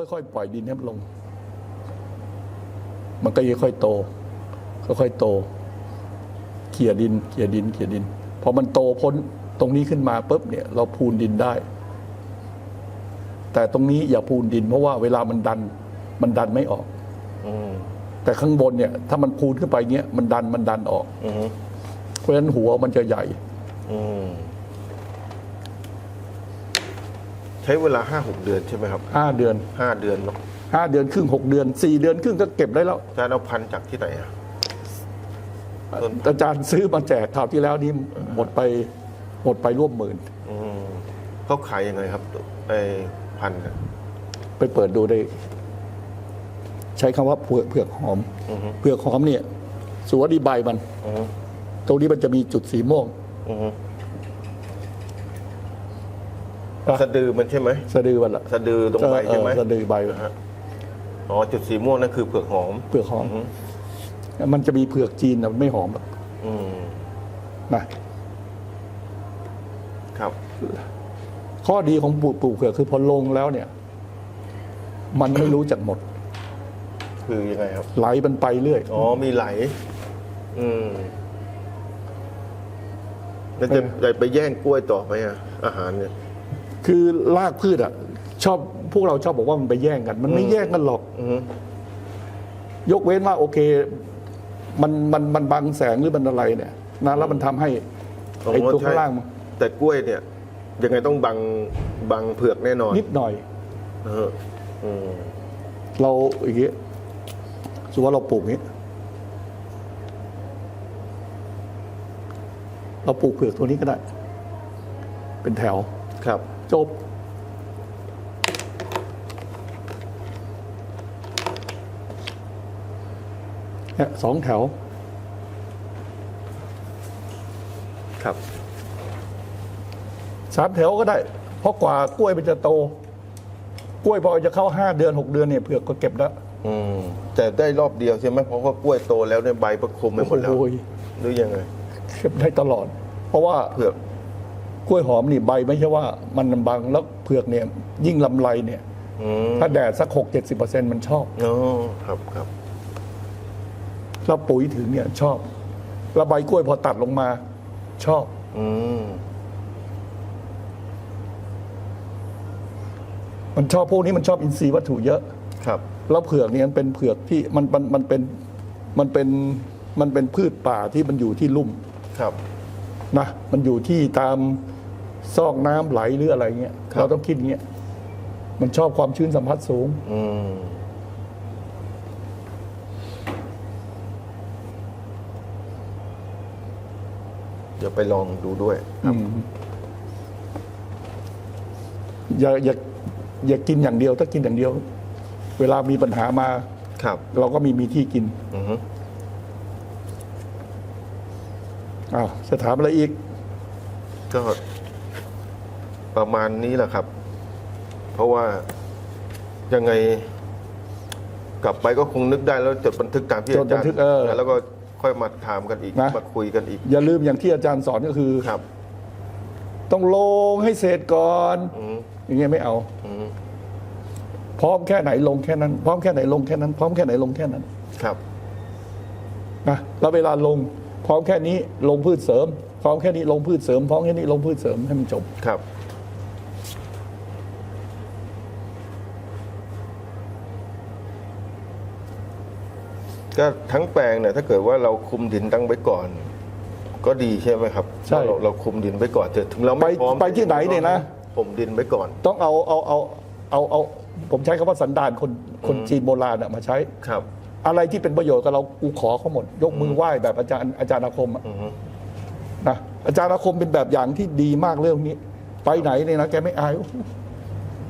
เราค่อยๆปล่อยดินให้มันลง มันก็ค่อยๆโตค่อยๆโต เขี่ยดิน เขี่ยดิน เขี่ยดิน พอมันโตพ้นตรงนี้ขึ้นมาปุ๊บเนี่ย เราพูนดินได้ แต่ตรงนี้อย่าพูนดิน เพราะว่าเวลามันดัน มันดันไม่ออกอืมแต่ข้างบนเนี่ย ถ้ามันพูนขึ้นไปเงี้ยมันดันมันดันออกอืมเพราะฉะนั้นหัวมันจะใหญ่ อืม ใช้เวลาห้าหกเดือนใช่ไหมครับ ห้าเดือนห้าเดือนเนาะห้าเดือนครึ่งหกเดือนสี่เดือนครึ่งก็เก็บได้แล้ว อาจารย์เอาพันธุ์จากที่ไหนอะต้น อาจารย์ซื้อมาแจกคราวที่แล้วนี่หมดไปหมดไปร่วมหมื่น อืมเขาขายยังไงครับไอพันธุ์น่ะไปเปิดดูได้ ใช้คำว่าเผือกเผือกหอมอือฮึเผือกหอมเนี่ยสวดีใบมัน อืมตรงนี้มันจะมีจุดสีม่วง อืมอะ สะดือมันใช่ไหมสะดือมันละสะดือตรงใบใช่ไหมเออสะดือใบมันฮะอ๋อจุดสีม่วงนั่นคือเผือกหอมเผือกหอมอืมมันจะมีเผือกจีนนะมันไม่หอมหรอกอืมนะครับ ข้อดีของปลูกปลูกเผือกคือพอลงแล้วเนี่ย มันไม่รู้จักหมด คือยังไงครับ ไหลมันไปเรื่อย อ๋อมีไหล อืมแล้วจะจะไปแย่งกล้วยต่อไหมอะอาหารเนี่ย คือรากพืชอะ ชอบพวกเราชอบบอกว่ามันไปแย่งกัน มันไม่แย่งกันหรอกอืมยกเว้นว่าโอเค มันมันมันบังแสงหรือมันอะไรเนี่ยนะแล้วมันทำให้ไอ้ตัวข้างล่างมันแต่กล้วยเนี่ย ยังไงต้องบังบังเผือกแน่นอน นิดหน่อย เอออืมเราอย่างงี้สมมติว่าเราปลูกอย่างงี้เราปลูกเผือกตัวนี้ก็ได้ เป็นแถวครับ จบ เนี่ยสองแถว ครับ สามแถวก็ได้ เพราะกว่ากล้วยมันจะโต กล้วยพอจะเข้าห้าเดือนหกเดือนเนี่ยเผือกก็เก็บแล้วอืมแต่ได้รอบเดียวใช่ไหมเพราะว่ากล้วยโตแล้วเนี่ยใบประคลุมไปหมดแล้วโอ้ยหรือยังไง เก็บได้ตลอด เพราะว่าเผือกก ล้วยหอมนี่ใบไม่ใช่ว่ามันบางแล้วเผือกเนี่ยยิ่งลำไรเนี่ย อืมถ้าแดดสักหกเจ็ดสิบเปอร์เซ็นมันชอบ อ๋อครับครับ แล้วปุ๋ยถึงเนี่ยชอบ แล้วใบกล้วยพอตัดลงมา ชอบ อืมมันชอบพวกนี้มันชอบอินทรีย์วัตถุเยอะ ครับ แล้วเผือกเนี่ยมันเป็นเผือกที่มันมันมันเป็นมันเป็นมันเป็นพืชป่าที่มันอยู่ที่ลุ่มครับ นะ มันอยู่ที่ตาม ซอกน้ำไหลหรืออะไรเงี้ยครับเราต้องคิดอย่างเงี้ยมันชอบความชื้นสัมผัสสูงอืมเดี๋ยวไปลองดูด้วยอย่าอย่าอย่ากินอย่างเดียว ถ้ากินอย่างเดียว เวลามีปัญหามาครับ เราก็มีมีที่กินอือฮึอ้าวจะถามอะไรอีก ก็ ประมาณนี้แหละครับ เพราะว่ายังไง กลับไปก็คงนึกได้แล้วจดบันทึกตามที่จดอาจารบันย์ทึกเออ แล้วก็ค่อยมาถามกันอีกนะ มาคุยกันอีกอย่าลืมอย่างที่อาจารย์สอนก็คือ ครับ ต้องลงให้เสร็จก่อน อืมอย่างเงี้ยไม่เอา อืมพร้อมแค่ไหนลงแค่นั้น พร้อมแค่ไหนลงแค่นั้น พร้อมแค่ไหนลงแค่นั้นครับ นะแล้วเวลาลง พร้อมแค่นี้ลงพืชเสริม พร้อมแค่นี้ลงพืชเสริม พร้อมแค่นี้ลงพืชเสริมให้มันจบ ครับ ก็ทั้งแปลงเนี่ยถ้าเกิดว่าเราคุมดินตั้งไว้ก่อน ก็ดีใช่ไหมครับใช่ เราเราคุมดินไว้ก่อนเถอะถึงเราไม่ไปพร้อมไปที่ไหนเนี่ยนะ ผมดินไว้ก่อน ต้องเอาเอาเอาเอาเอาผมใช้คำว่าสันดานคนคนจีนโบราณอะมาใช้ ครับ อะไรที่เป็นประโยชน์กับเรากูขอเขาหมด ยกมือไหว้แบบอาจารย์อาจารย์อาคมอะอือฮึ นะอาจารย์อาคมเป็นแบบอย่างที่ดีมากเรื่องนี้ ไปไหนเนี่ยนะแกไม่อาย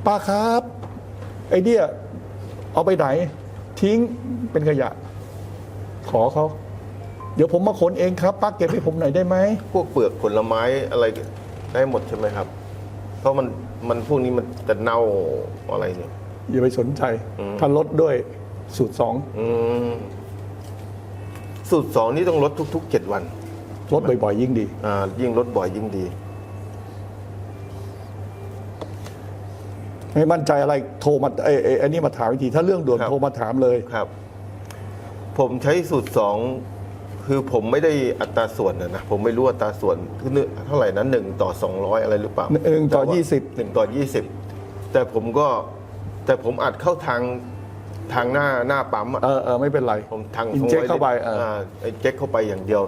ป้าครับ ไอเดียเอาไปไหน ทิ้งเป็นขยะ ขอเขาเดี๋ยวผมมาขนเองครับป้าเก็บให้ผมหน่อยได้ไหมพวกเปลือกผลไม้อะไรได้หมดใช่ไหมครับ เพราะมันมันพวกนี้มันจะเน่าอะไรเนี่ย อย่าไปสนใจอืม ถ้าลดด้วยสูตรสองอืมสูตรสองนี่ต้องลดทุกๆเจ็ดวันลดบ่อยๆยิ่งดี อ่ายิ่งลดบ่อยยิ่งดีถไม่มั่นใจอะไรโทรมาเอ้ยเอ้ยอันนี้มาถามวิธี ถ้าเรื่องด่วนครับ โทรมาถามเลย ครับ ผมใช้สูตรสองคือผมไม่ได้อัตราส่วนนะนะผมไม่รู้อัตราส่วนคือเท่าไหร่นั้นหนึ่งต่อสองร้อยอะไรหรือเปล่าหนึ่งต่อแว่ายี่สิบหนึ่งต่อยี่สิบแต่ผมก็แต่ผมอัดเข้าทางทางหน้าหน้าปั๊มอะเออเออไม่เป็นไรผมทางอินเจค200เข้าไปเออาไอ้เจ๊กเข้าไปอย่างเดียว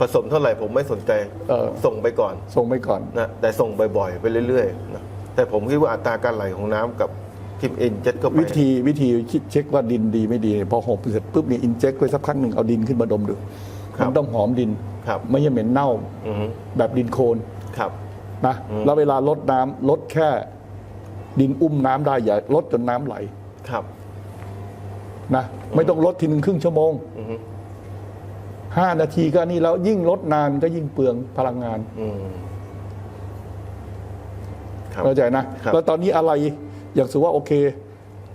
ผสมเท่าไหร่ผมไม่สนใจเออส่งไปก่อน ส่งไปก่อนนะแต่ส่งบ่อยๆไปเรื่อยๆนะแต่ผมคิดว่าอัตราการไหลของน้ำกับ ทิมเอ็นเจ็ตเข้าไปวิธีวิธีคิดเช็คว่าดินดีไม่ดี พอหกเสร็จปุ๊บนี่อินเจคไปสักพักหนึ่งเอาดินขึ้นมาดมดูครับมันต้องหอมดินครับไม่ใช่เหม็นเน่าอือฮึแบบดินโคลนครับนะแล้วเวลาลดน้ำลดแค่ ดินอุ้มน้ำได้อย่าลดจนน้ำไหลครับนะไม่ต้องลดทีหนึ่งครึ่งชั่วโมงอือฮึห้านาทีก็นี่แล้วยิ่งลดนานก็ยิ่งเปลืองพลังงานอืมครับเข้าใจนะครับแล้วตอนนี้อะไร อย่างสุว่าโอเค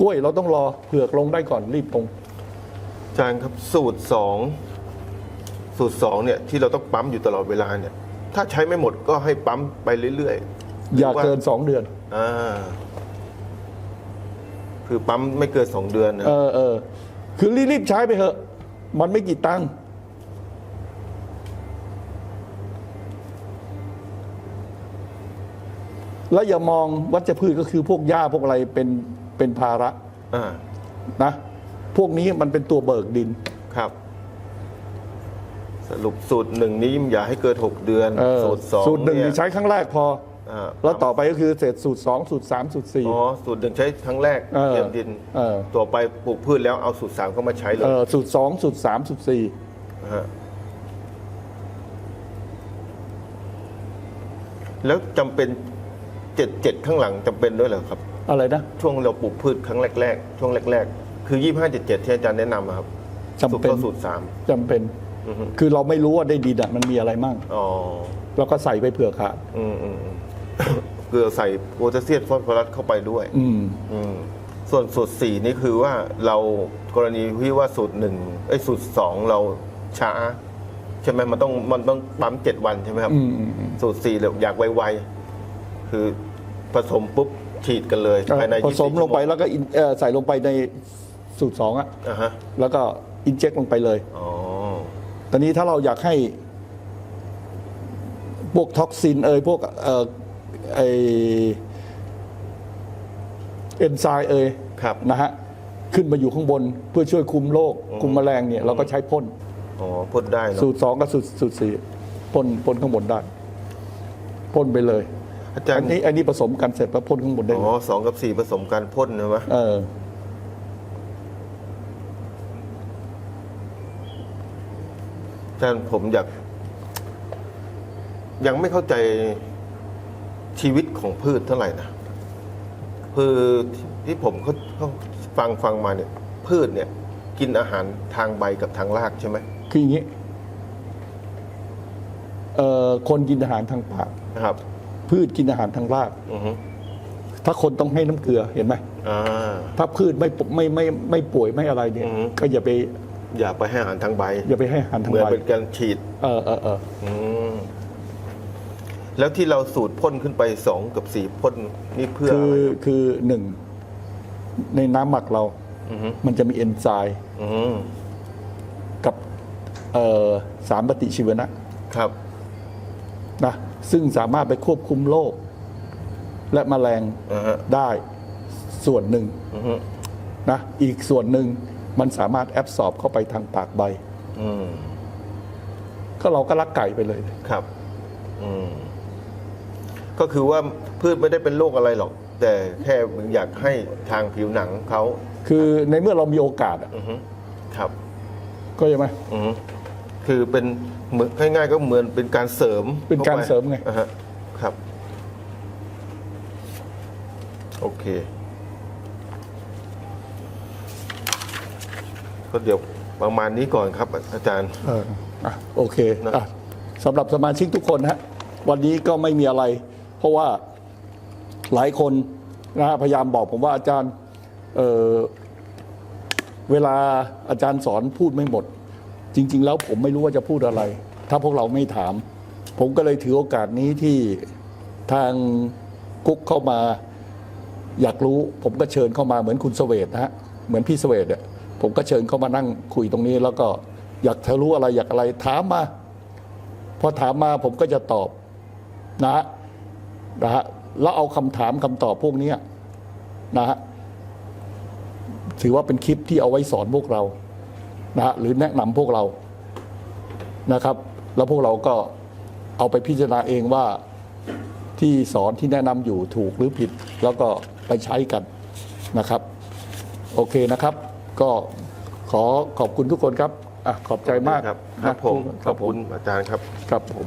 กล้วยเราต้องรอเผือกลงได้ก่อนรีบลงอาจารย์ครับสูตรสองสูตรสองเนี่ยที่เราต้องปั๊มอยู่ตลอดเวลาเนี่ย ถ้าใช้ไม่หมดก็ให้ปั๊มไปเรื่อยๆอย่าหรืว่เกินสองเดือนอ่าคือปั๊มไม่เกินสองเดือนนะเออเออคือรีบๆใช้ไปเถอะ มันไม่กี่ตังค์ แล้วอย่ามองวัชพืชก็คือพวกหญ้าพวกอะไรเป็นเป็นภาระอ่านะ พวกนี้มันเป็นตัวเบิกดิน ครับ สรุปสูตรหนึ่งนี้อย่าให้เกินหกเดือน เออสูตรสองสูตรหนึ่งเนี่ยนี่ใช้ครั้งแรกพอ อ่าแล้วต่อไปก็คือเศษสูตรสองสูตรสามสูตรสี่ อ๋อสูตรหนึ่งใช้ครั้งแรกเออเตรียมดินเออ ต่อไปปลูกพืชแล้วเอาสูตรสามเข้ามาใช้เลเอยอสูตรสองสูตรสามสูตรสี่ฮะแล้วจำเป็น เจ็ดเจ็ดข้างหลังจำเป็นด้วยเหรอครับ อะไรนะช่วงเราปลูกพืชครั้งแรก ๆ ช่วงแรก ๆ คือยี่ห้าเจ็ดเจ็ดที่อาจารย์แนะนำอะครับจำเป็นสูตรข้าสูตรสามจำเป็น อือฮึคือเราไม่รู้ว่าได้ดีอะมันมีอะไรมั่งอ๋อเราก็ใส่ไปเผื่อขาดอืมอืมอืม เกลือใส่โพแทสเซียมฟอสฟอรัสเข้าไปด้วย อืม อืมส่วนสูตรสี่นี่คือว่าเรากรณีที่ว่าสูตรหนึ่งไอ้ยสูตรสองเราช้า ใช่ไหมมันต้องมันต้องปั๊มเจ็ดวันใช่ไหมครับ อืมอืมอืม สูตรสี่เราอยากไวๆ คือผสมปุ๊บฉีดกันเลยภายในผสม24ลงไปแล้วก็อินเอ่อใส่ลงไปในสูตรสองอะอ่าฮะแล้วก็อินเจ t ลงไปเลย อ๋อ ตอนนี้ถ้าเราอยากให้ พวกท็อกซิน เอ่ยพวกเอ่อไอเอนไซม์เอ่ยครับนะฮะขึ้นมาอยู่ข้างบนเพื่อช่วยคุมโรคคุมแมลงเนี่ย เราก็ใช้พ่นอ๋อพ่นได้เนสูอะตรสองกับสูตรสูตรสี่พ่นพ่นข้างบนได้พ่นไปเลย อาจารอันย์นี้อันนี้ผสมกันเสร็จแล้วพ่นข้างบนได้อ๋เลอยสองกับสี่ผสมกันพ่นใช่ไหมเอออาจารย์ผมอยาก ยังไม่เข้าใจชีวิตของพืชเท่าไหร่นะคือที่ผมเขาเขาฟังฟังมาเนี่ย พืชเนี่ย กินอาหารทางใบกับทางรากใช่ไหมคืออย่างนี้เอ่อคนกินอาหารทางปากนะครับ พืชกินอาหารทางราก อือฮึถ้าคนต้องให้น้ำเกลือเห็นไหมอ่า ถ้าพืชไม่ปไม่ไม่ไม่ป่วยไม่อะไรเนี่ย อือฮึ ก็อย่าไปอย่าไปให้อาหารทางใบ อย่าไปให้อาหารทางเหมือนใบเป็นการฉีด เออเออเอออืม แล้วที่เราสูตรพ่นขึ้นไปสองกับสี่พ่นนี่เพื่อคือะอไรครับคือหนึ่งในน้ำหมักเรา อือฮึมันจะมีเอนไซม์อืมกับเอ่อสารปฏิชีวนะ ครับ นะซึ่งสามารถไปควบคุมโรคและแมลงอ่าฮะได้ส่วนหนึ่งอือฮึนะอีกส่วนหนึ่งมันสามารถแอบสอบเข้าไปทางปากใบ อืมก็เราก็รักไก่ไปเลย ครับอืมก็คือว่าพืชไม่ได้เป็นโรคอะไรหรอก แต่แค่อยากให้ทางผิวหนังเขาคือในเมื่อเรามีโอกาสอะอือฮึครับ ก็ใช่ไหมอือฮึคือเป็น เหมือนง่ายๆก็เหมือนเป็นการเสริมเป็นการเสริมไง อ่าฮะครับ โอเคก็เดี๋ยวประมาณนี้ก่อนครับ อาจารย์ เอออะโอเคนะอะสำหรับสมาชิกทุกคนฮะวันนี้ก็ไม่มีอะไร เพราะว่าหลายคนนะฮะพยายามบอกผมว่าอาจารย์เออเวลาอาจารย์สอนพูดไม่หมด จริง ๆ แล้วผมไม่รู้ว่าจะพูดอะไร ถ้าพวกเราไม่ถาม ผมก็เลยถือโอกาสนี้ที่ทางกุ๊กเข้ามา อยากรู้ ผมก็เชิญเข้ามาเหมือนคุณเสวตนะฮะเหมือนพี่เสวตเนี่ยผมก็เชิญเข้ามานั่งคุยตรงนี้ แล้วก็อยากจะรู้อะไรอยากอะไร ถามมาพอถามมาผมก็จะตอบนะฮะนะฮะแล้วเอาคำถามคำตอบพวกเนี้นะฮะถือว่าเป็นคลิปที่เอาไว้สอนพวกเรา นะฮะหรือแนะนำพวกเรานะครับ แล้วพวกเราก็เอาไปพิจารณาเองว่าที่สอนที่แนะนำอยู่ถูกหรือผิด แล้วก็ไปใช้กันนะครับ โอเคนะครับ ก็ขอขอบคุณทุกคนครับอะขอบใจมากครับนะครับผม ขอบคุณอาจารย์ครับ ครับผม